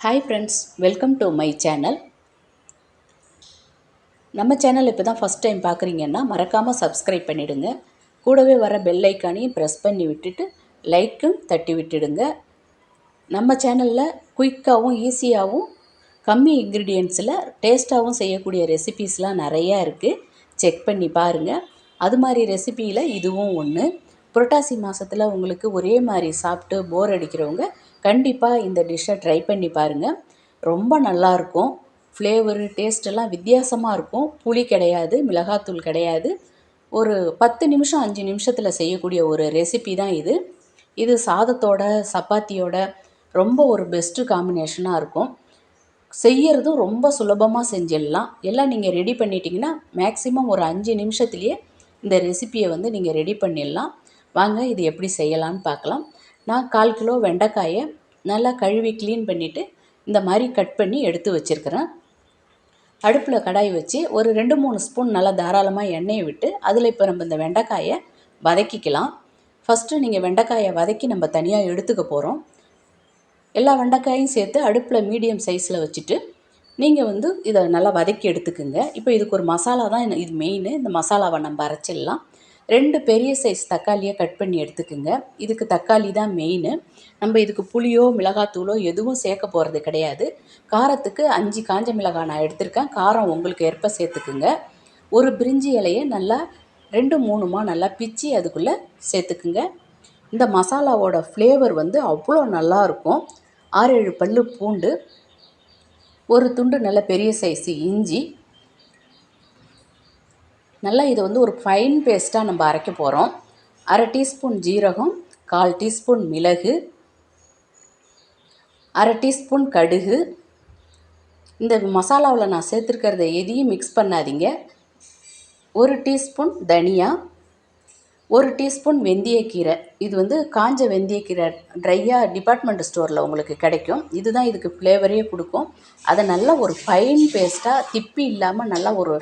Hi friends welcome to my channel நம்ம channel இப்போ தான் ஃபஸ்ட் டைம் பார்க்குறீங்கன்னா மறக்காமல் சப்ஸ்கிரைப் பண்ணிவிடுங்க கூடவே வர பெல் ஐக்கானையும் ப்ரெஸ் பண்ணி விட்டுட்டு லைக்கும் தட்டி விட்டுடுங்க. நம்ம சேனலில் குயிக்காகவும் ஈஸியாகவும் கம்மி இன்க்ரீடியன்ஸில் டேஸ்ட்டாகவும் செய்யக்கூடிய ரெசிபீஸ்லாம் நிறையா இருக்குது செக் பண்ணி பாருங்கள் அது மாதிரி ரெசிபியில் இதுவும் ஒன்று புரட்டாசி மாதத்தில் உங்களுக்கு ஒரே மாதிரி சாப்பிட்டு போர் அடிக்கிறவங்க கண்டிப்பாக இந்த டிஷ்ஷை ட்ரை பண்ணி பாருங்கள் ரொம்ப நல்லாயிருக்கும் ஃப்ளேவரு டேஸ்ட்டெல்லாம் வித்தியாசமாக இருக்கும். புளி கிடையாது மிளகாத்தூள் கிடையாது. ஒரு பத்து நிமிஷம் அஞ்சு நிமிஷத்தில் செய்யக்கூடிய ஒரு ரெசிபி தான் இது. இது சாதத்தோட சப்பாத்தியோட ரொம்ப ஒரு பெஸ்ட்டு காம்பினேஷனாக இருக்கும். செய்யறதும் ரொம்ப சுலபமாக செஞ்சிடலாம். எல்லாம் நீங்கள் ரெடி பண்ணிட்டீங்கன்னா மேக்ஸிமம் ஒரு அஞ்சு நிமிஷத்துலேயே இந்த ரெசிப்பியை வந்து நீங்கள் ரெடி பண்ணிடலாம். வாங்க இது எப்படி செய்யலான்னு பார்க்கலாம். நான் கால் கிலோ வெண்டைக்காயை நல்லா கழுவி க்ளீன் பண்ணிவிட்டு இந்த மாதிரி கட் பண்ணி எடுத்து வச்சுருக்கிறேன். அடுப்பில் கடாய் வச்சு ஒரு ரெண்டு மூணு ஸ்பூன் நல்லா தாராளமாக எண்ணெயை விட்டு அதில் இப்போ நம்ம இந்த வெண்டைக்காயை வதக்கிக்கலாம். ஃபஸ்ட்டு நீங்கள் வெண்டைக்காயை வதக்கி நம்ம தனியாக எடுத்துக்க போகிறோம் எல்லா வெண்டைக்காயும் சேர்த்து அடுப்பில் மீடியம் சைஸில் வச்சுட்டு நீங்கள் வந்து இதை நல்லா வதக்கி எடுத்துக்குங்க. இப்போ இதுக்கு ஒரு மசாலா தான் இது மெயின் இந்த மசாலாவை நம்ம அரைச்சிடலாம். ரெண்டு பெரிய சைஸ் தக்காளியை கட் பண்ணி எடுத்துக்குங்க. இதுக்கு தக்காளி தான் மெயின் நம்ம இதுக்கு புளியோ மிளகாத்தூளோ எதுவும் சேர்க்க போகிறது கிடையாது. காரத்துக்கு அஞ்சு காஞ்ச மிளகாய் நான் எடுத்திருக்கேன். காரம் உங்களுக்கு ஏற்ப சேர்த்துக்குங்க. ஒரு பிரிஞ்சி இலையை நல்லா ரெண்டு மூணுமா நல்லா பிச்சு அதுக்குள்ளே சேர்த்துக்குங்க. இந்த மசாலாவோட ஃப்ளேவர் வந்து அவ்வளோ நல்லாயிருக்கும் ஆறு ஏழு பல் பூண்டு ஒரு துண்டு நல்ல பெரிய சைஸு இஞ்சி நல்லா இதை வந்து ஒரு ஃபைன் பேஸ்ட்டாக நம்ம அரைக்க போகிறோம் அரை டீஸ்பூன் ஜீரகம் கால் டீஸ்பூன் மிளகு அரை டீஸ்பூன் கடுகு. இந்த மசாலாவில் நான் சேர்த்துருக்கிறத எதையும் மிக்ஸ் பண்ணாதீங்க. ஒரு டீஸ்பூன் தனியா ஒரு டீஸ்பூன் வெந்தயக்கீரை. இது வந்து காஞ்ச வெந்தயக்கீரை ட்ரையாக டிபார்ட்மெண்ட் ஸ்டோரில் உங்களுக்கு கிடைக்கும். இதுதான் இதுக்கு ஃப்ளேவரே கொடுக்கும். அதை நல்லா ஒரு ஃபைன் பேஸ்ட்டாக திப்பி இல்லாமல் நல்லா ஒரு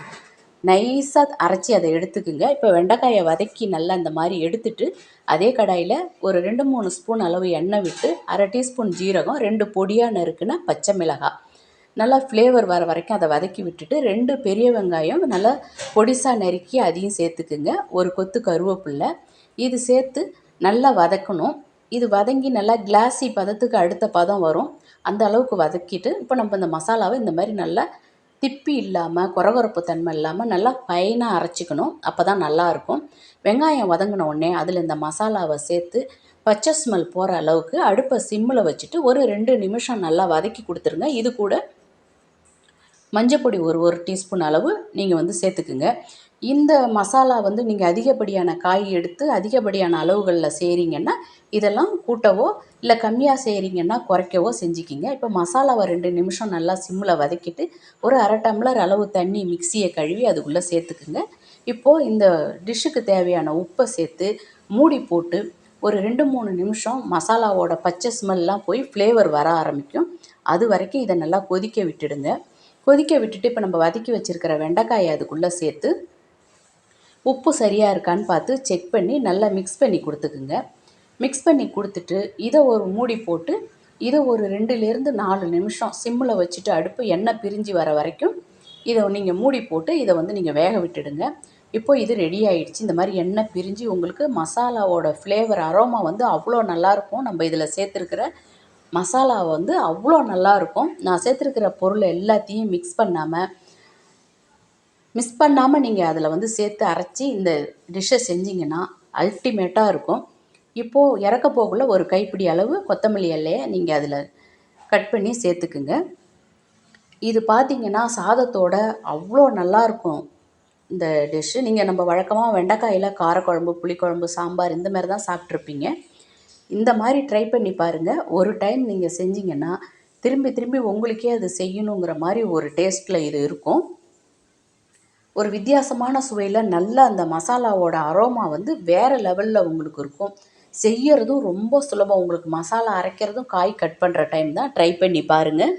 நைஸாக அரைச்சி அதை எடுத்துக்குங்க. இப்போ வெண்டைக்காயை வதக்கி நல்லா இந்த மாதிரி எடுத்துட்டு அதே கடாயில் ஒரு ரெண்டு மூணு ஸ்பூன் அளவு எண்ணெய் விட்டு அரை டீஸ்பூன் ஜீரகம் ரெண்டு பொடியாக நறுக்குன பச்சை மிளகாய். நல்லா ஃப்ளேவர் வர வரைக்கும் அதை வதக்கி விட்டுட்டு ரெண்டு பெரிய வெங்காயம் நல்லா பொடிசாக நறுக்கி அதையும் சேர்த்துக்குங்க. ஒரு கொத்து கருவேப்பில்லை. இது சேர்த்து நல்லா வதக்கணும். இது வதங்கி நல்லா கிளாஸி பதத்துக்கு அடுத்த பதம் வரும். அந்த அளவுக்கு வதக்கிட்டு இப்போ நம்ம இந்த மசாலாவை இந்த மாதிரி நல்லா திப்பி இல்லாமல் கொரகொரப்பு தன்மை இல்லாமல் நல்லா ஃபைனாக அரைச்சிக்கணும். அப்போ தான் நல்லாயிருக்கும் வெங்காயம் வதங்கின உடனே அதில் இந்த மசாலாவை சேர்த்து பச்சை ஸ்மெல் போகிற அளவுக்கு அடுப்பை சிம்மில் வச்சுட்டு ஒரு ரெண்டு நிமிஷம் நல்லா வதக்கி கொடுத்துருங்க. இது கூட மஞ்சப்பொடி ஒரு ஒரு டீஸ்பூன் அளவு நீங்கள் வந்து சேர்த்துக்குங்க. இந்த மசாலா வந்து நீங்கள் அதிகப்படியான காய் எடுத்து அதிகப்படியான அளவுகளில் செய்கிறீங்கன்னா இதெல்லாம் கூட்டவோ இல்லை கம்மியாக செய்கிறீங்கன்னா குறைக்கவோ செஞ்சுக்கிங்க. இப்போ மசாலாவை ரெண்டு நிமிஷம் நல்லா சிம்மில் வதக்கிட்டு ஒரு அரை டம்ளர் அளவு தண்ணி மிக்சியை கழுவி அதுக்குள்ளே சேர்த்துக்குங்க. இப்போது இந்த டிஷ்ஷுக்கு தேவையான உப்பை சேர்த்து மூடி போட்டு ஒரு ரெண்டு மூணு நிமிஷம் மசாலாவோட பச்சை ஸ்மெல்லாம் போய் ஃப்ளேவர் வர ஆரம்பிக்கும். அது வரைக்கும் இதை நல்லா கொதிக்க விட்டுடுங்க. கொதிக்க விட்டுட்டு இப்போ நம்ம வதக்கி வச்சுருக்கிற வெண்டைக்காயை அதுக்குள்ளே சேர்த்து உப்பு சரியாக இருக்கான்னு பார்த்து செக் பண்ணி நல்லா மிக்ஸ் பண்ணி கொடுத்துக்குங்க. மிக்ஸ் பண்ணி கொடுத்துட்டு இதை ஒரு மூடி போட்டு இதை ஒரு ரெண்டுலேருந்து நாலு நிமிஷம் சிம்மில் வச்சுட்டு அடுப்பு எண்ணெய் பிரிஞ்சு வர வரைக்கும் இதை நீங்கள் மூடி போட்டு இதை வந்து நீங்கள் வேக விட்டுடுங்க. இப்போ இது ரெடி ஆகிடுச்சு இந்த மாதிரி எண்ணெய் பிரிஞ்சு உங்களுக்கு மசாலாவோட ஃப்ளேவர் அரோமா வந்து அவ்வளோ நல்லாயிருக்கும் நம்ம இதில் சேர்த்துருக்கிற மசாலா வந்து அவ்வளோ நல்லாயிருக்கும் நான் சேர்த்துருக்கிற பொருள் எல்லாத்தையும் மிக்ஸ் பண்ணாமல் மிஸ் பண்ணாமல் நீங்கள் அதில் வந்து சேர்த்து அரைச்சி இந்த டிஷ்ஷை செஞ்சிங்கன்னா அல்டிமேட்டாக இருக்கும். இப்போது இறக்க போகக்குள்ள ஒரு கைப்பிடி அளவு கொத்தமல்லி இலையை நீங்கள் அதில் கட் பண்ணி சேர்த்துக்குங்க. இது பார்த்திங்கன்னா சாதத்தோட அவ்வளோ நல்லாயிருக்கும் இந்த டிஷ்ஷு நீங்கள் நம்ம வழக்கமாக வெண்டைக்காயில் காரக்குழம்பு புளிக்குழம்பு சாம்பார் இந்த மாதிரி தான் சாப்பிட்ருப்பீங்க இந்த மாதிரி ட்ரை பண்ணி பாருங்கள் ஒரு டைம் நீங்கள் செஞ்சிங்கன்னா திரும்பி திரும்பி உங்களுக்கே அது செய்யணுங்கிற மாதிரி ஒரு டேஸ்ட்டில் இது இருக்கும். ஒரு வித்தியாசமான சுவையில் நல்ல அந்த மசாலாவோட அரோமா வந்து வேறு லெவலில் உங்களுக்கு இருக்கும். செய்யறதும் ரொம்ப சுலபம். உங்களுக்கு மசாலா அரைக்கிறதும் காய் கட் பண்ணுற டைம் தான். ட்ரை பண்ணி பாருங்கள்